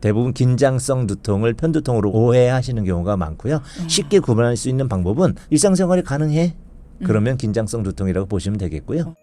대부분 긴장성 두통을 편두통으로 오해하시는 경우가 많고요. 쉽게 구분할 수 있는 방법은 일상생활이 가능해. 그러면 긴장성 두통이라고 보시면 되겠고요.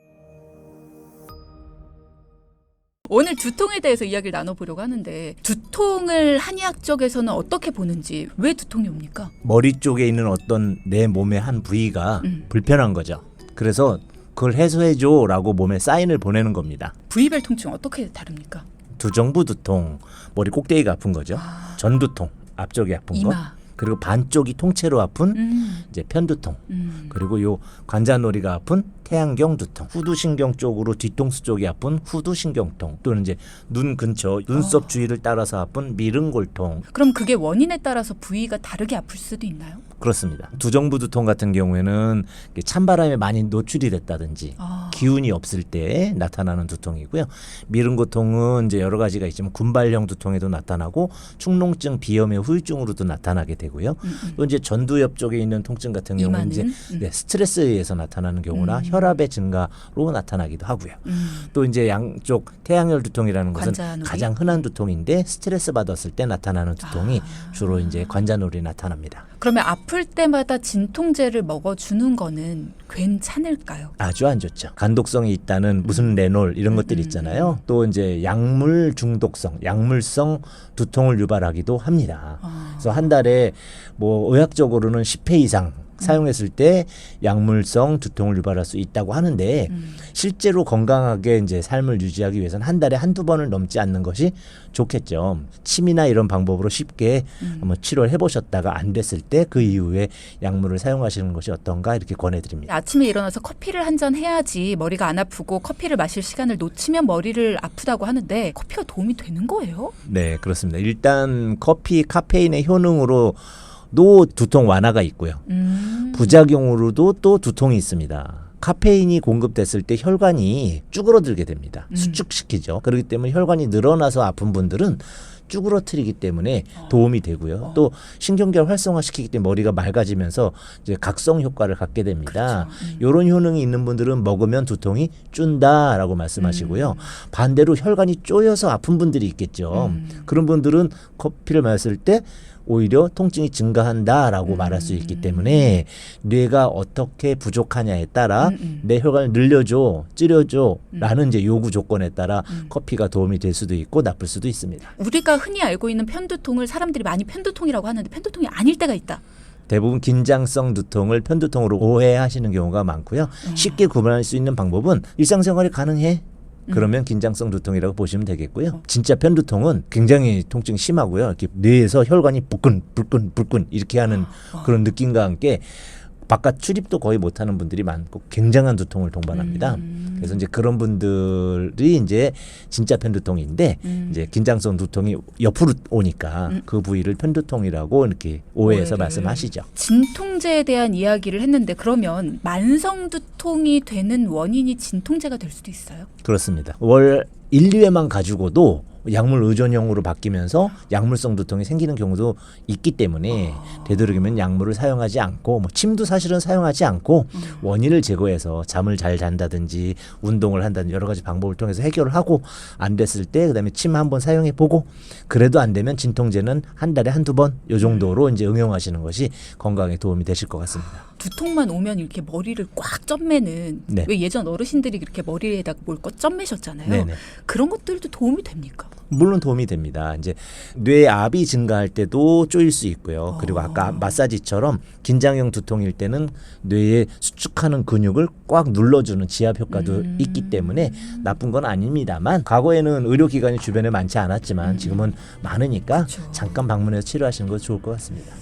오늘 두통에 대해서 이야기를 나눠보려고 하는데 두통을 한의학 쪽에서는 어떻게 보는지 왜 두통이 옵니까? 머리 쪽에 있는 어떤 내 몸의 한 부위가 음. 불편한 거죠. 그래서 그걸 해소해줘라고 몸에 사인을 보내는 겁니다. 부위별 통증 어떻게 다릅니까? 두정부 두통, 머리 꼭대기가 아픈 거죠. 전두통, 앞쪽이 아픈 거. 이마. 그리고 반쪽이 통째로 아픈 음, 이제 편두통. 음. 그리고 요 관자놀이가 아픈 태양경 두통, 후두신경 쪽으로 뒤통수 쪽이 아픈 후두신경통, 또는 이제 눈 근처 눈썹 주위를 따라서 아픈 미릉골통 그럼 그게 원인에 따라서 부위가 다르게 아플 수도 있나요? 그렇습니다. 두 정부 두통 같은 경우에는 찬바람에 많이 노출이 됐다든지 아, 기운이 없을 때 나타나는 두통이고요. 미릉고통은 이제 여러 가지가 있지만 군발형 두통에도 나타나고 축농증, 비염의 후유증으로도 나타나게 되고요. 음, 음. 또 이제 전두엽 쪽에 있는 통증 같은 경우는 이제 음. 네, 스트레스에 의해서 나타나는 경우나 음. 혈압의 증가로 나타나기도 하고요. 음. 또 이제 양쪽 태양열 두통이라는 것은 관자놀이? 가장 흔한 두통인데 스트레스 받았을 때 나타나는 두통이 아. 주로 이제 관자놀이 나타납니다. 그러면 아플 때마다 진통제를 먹어주는 거는 괜찮을까요? 아주 안 좋죠. 간독성이 있다는 무슨 레놀 이런 것들 음, 있잖아요. 또 이제 약물 중독성, 약물성 두통을 유발하기도 합니다. 아. 그래서 한 달에 뭐 의학적으로는 10회 이상 사용했을 때 약물성 두통을 유발할 수 있다고 하는데 음. 실제로 건강하게 이제 삶을 유지하기 위해서는 한 달에 한두 번을 넘지 않는 것이 좋겠죠. 침이나 이런 방법으로 쉽게 음. 한번 치료를 해보셨다가 안 됐을 때 그 이후에 약물을 사용하시는 것이 어떤가 이렇게 권해드립니다. 아침에 일어나서 커피를 한 잔 해야지 머리가 안 아프고 커피를 마실 시간을 놓치면 머리를 아프다고 하는데 커피가 도움이 되는 거예요? 네, 그렇습니다. 일단 커피 카페인의 효능으로 도 두통 완화가 있고요. 음. 부작용으로도 또 두통이 있습니다. 카페인이 공급됐을 때 혈관이 쭈그러들게 됩니다. 음. 수축시키죠. 그렇기 때문에 혈관이 늘어나서 아픈 분들은 쭈그러뜨리기 때문에 도움이 되고요. 또 신경계를 활성화시키기 때문에 머리가 맑아지면서 이제 각성 효과를 갖게 됩니다. 그렇죠. 음. 이런 효능이 있는 분들은 먹으면 두통이 쭌다라고 말씀하시고요. 반대로 혈관이 쪼여서 아픈 분들이 있겠죠. 음. 그런 분들은 커피를 마셨을 때 오히려 통증이 증가한다라고 음. 말할 수 있기 때문에 뇌가 어떻게 부족하냐에 따라 음, 음. 내 혈관을 늘려줘, 찌려줘라는 이제 요구 조건에 따라 음. 커피가 도움이 될 수도 있고 나쁠 수도 있습니다. 우리가 흔히 알고 있는 편두통을 사람들이 많이 편두통이라고 하는데 편두통이 아닐 때가 있다. 대부분 긴장성 두통을 편두통으로 오해하시는 경우가 많고요. 음. 쉽게 구분할 수 있는 방법은 일상생활이 가능해. 음. 그러면 긴장성 두통이라고 보시면 되겠고요. 진짜 편두통은 굉장히 통증이 심하고요. 이렇게 뇌에서 혈관이 불끈 불끈 불끈 이렇게 하는 아. 그런 느낌과 함께 바깥 출입도 거의 못하는 분들이 많고 굉장한 두통을 동반합니다. 음. 그래서 이제 그런 분들이 이제 진짜 편두통인데 음. 이제 긴장성 두통이 옆으로 오니까 음. 그 부위를 편두통이라고 이렇게 오해해서 오해를. 말씀하시죠. 진통제에 대한 이야기를 했는데 그러면 만성 두통이 되는 원인이 진통제가 될 수도 있어요? 그렇습니다. 월 1, 2회만 가지고도 약물 의존형으로 바뀌면서 약물성 두통이 생기는 경우도 있기 때문에 되도록이면 약물을 사용하지 않고 뭐 침도 사실은 사용하지 않고 원인을 제거해서 잠을 잘 잔다든지 운동을 한다든지 여러 가지 방법을 통해서 해결을 하고 안 됐을 때 그다음에 침 한번 사용해 보고 그래도 안 되면 진통제는 한 달에 한두 번 요 정도로 이제 응용하시는 것이 건강에 도움이 되실 것 같습니다. 두통만 오면 이렇게 머리를 꽉 점매는 네. 왜 예전 어르신들이 그렇게 머리에다 뭘껏 점 매셨잖아요. 네네. 그런 것들도 도움이 됩니까? 물론 도움이 됩니다. 이제 뇌 압이 증가할 때도 쪼일 수 있고요. 그리고 아까 어. 마사지처럼 긴장형 두통일 때는 뇌에 수축하는 근육을 꽉 눌러주는 지압 효과도 음. 있기 때문에 나쁜 건 아닙니다만 과거에는 의료기관이 주변에 많지 않았지만 지금은 많으니까. 잠깐 방문해서 치료하시는 거 좋을 것 같습니다.